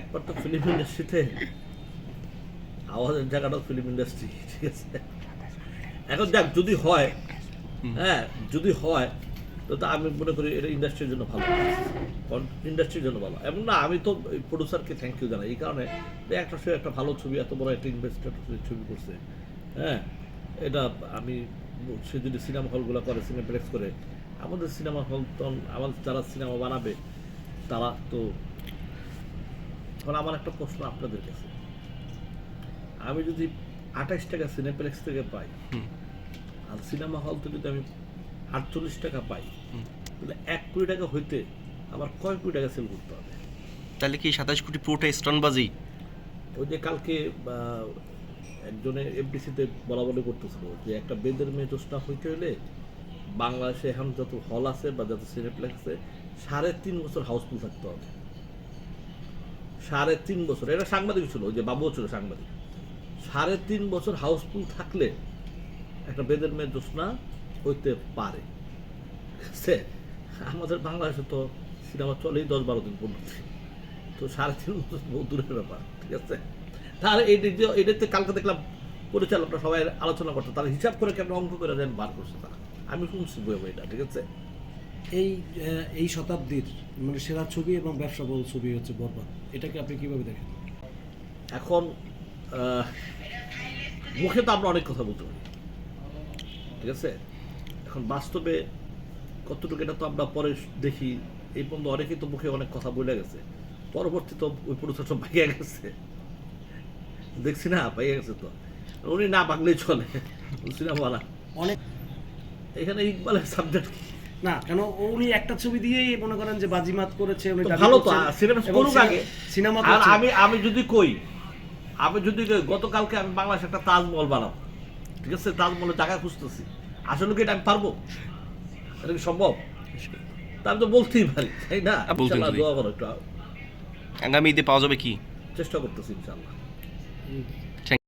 একবার তো ফিল্ম ইন্ডাস্ট্রিতে আওয়াজের জায়গাটাও ফিল্ম ইন্ডাস্ট্রি ঠিক আছে? এখন দেখ যদি হয় হ্যাঁ যদি হয় তো তা আমি মনে করি এটা ইন্ডাস্ট্রির জন্য ভালো। ইন্ডাস্ট্রির জন্য ভালো। এমন না আমি তো প্রডিউসারকে থ্যাংক ইউ জানাই। এই কারণে একটা সে একটা ভালো ছবি এত বড় একটা ইনভেস্টার ছবি করছে। হ্যাঁ এটা আমি সে যদি সিনেমা হলগুলো করে সিনেমা সিনেপ্লেক্স করে আমাদের সিনেমা হল তো আমাদের যারা সিনেমা বানাবে তারা তো এখন আমার একটা প্রশ্ন আপনাদের কাছে। আমি যদি আঠাশ টাকা সিনেপ্লেক্স থেকে পাই আর সিনেমা হল থেকে যদি আমি আটচল্লিশ টাকা পাই তাহলে এক কোটি টাকা হইতে আমার কয় কোটি টাকা সেল করতে হবে? তাহলে কি সাতাশ কোটি পুরোটা স্টনবাজি? ওই যে কালকে একজনের এফডিসিতে বলা বলি করতেছিল যে একটা বেদের মেয়ে জোসনা হইতে হলে বাংলাদেশে এখন যত হল আছে বা যত সিনেপ্লেক্স আছে সাড়ে তিন বছর হাউসফুল থাকতে হবে। সাড়ে তিন বছর। এটা সাংবাদিক ছিল, ওই যে বাবুও ছিল সাংবাদিক। সাড়ে তিন বছর হাউসফুল থাকলে একটা বেদের মেয়ে জোসনা হইতে পারে। সে, আমাদের বাংলাদেশে তো সিনেমা চলেই দশ বারো দিন পর্যন্ত তো সাড়ে তিন বছর বহু দূরের ব্যাপার, ঠিক আছে? তাহলে এই যে- এটাতে কালকে দেখলাম পরিচালকরা সবাই আলোচনা করতো তারা হিসাব করে কেমন অঙ্ক করে দেন বার করছে তারা। আমি শুনছি বই বইটা ঠিক আছে? এই এই শতাব্দীর মানে সেরা ছবি এবং ব্যবসা বহুল ছবি হচ্ছে বরবাদ। এটাকে আপনি কীভাবে দেখেন? এখন মুখে তো আমরা অনেক কথা বলতে পারি। ঠিক আছে? এখন বাস্তবে কতটুকু এটা তো আমরা পরে দেখি। এই পর্যন্ত অনেকেই তো মুখে অনেক কথা বলে গেছে। পরবর্তী তো ওই পুরুষের সব গেছে। দেখছি না পাইয়া গেছে তো। উনি না বাংলেই চলে। সিনেমা না অনেক এখানে ইকবালের সাবজেক্ট কি? না কেন? উনি একটা ছবি দিয়েই মনে করেন যে বাজিমাত করেছে উনি ভালো তো সিনেমা করুক আগে। সিনেমা আর আমি আমি যদি কই আমি যদি গতকালকে আমি বাংলাদেশে একটা তাজমহল বানাবো। ঠিক আছে? তাজমহলের জায়গা খুঁজতেছি। আসলে কি এটা আমি পারব? এটা কি সম্ভব? তা আমি তো বলতেই পারি তাই না? আ, বলতেন দোয়া করো একটু। আগামী ঈদে পাওয়া যাবে কি? চেষ্টা করতেছি ইনশাল্লাহ হুম।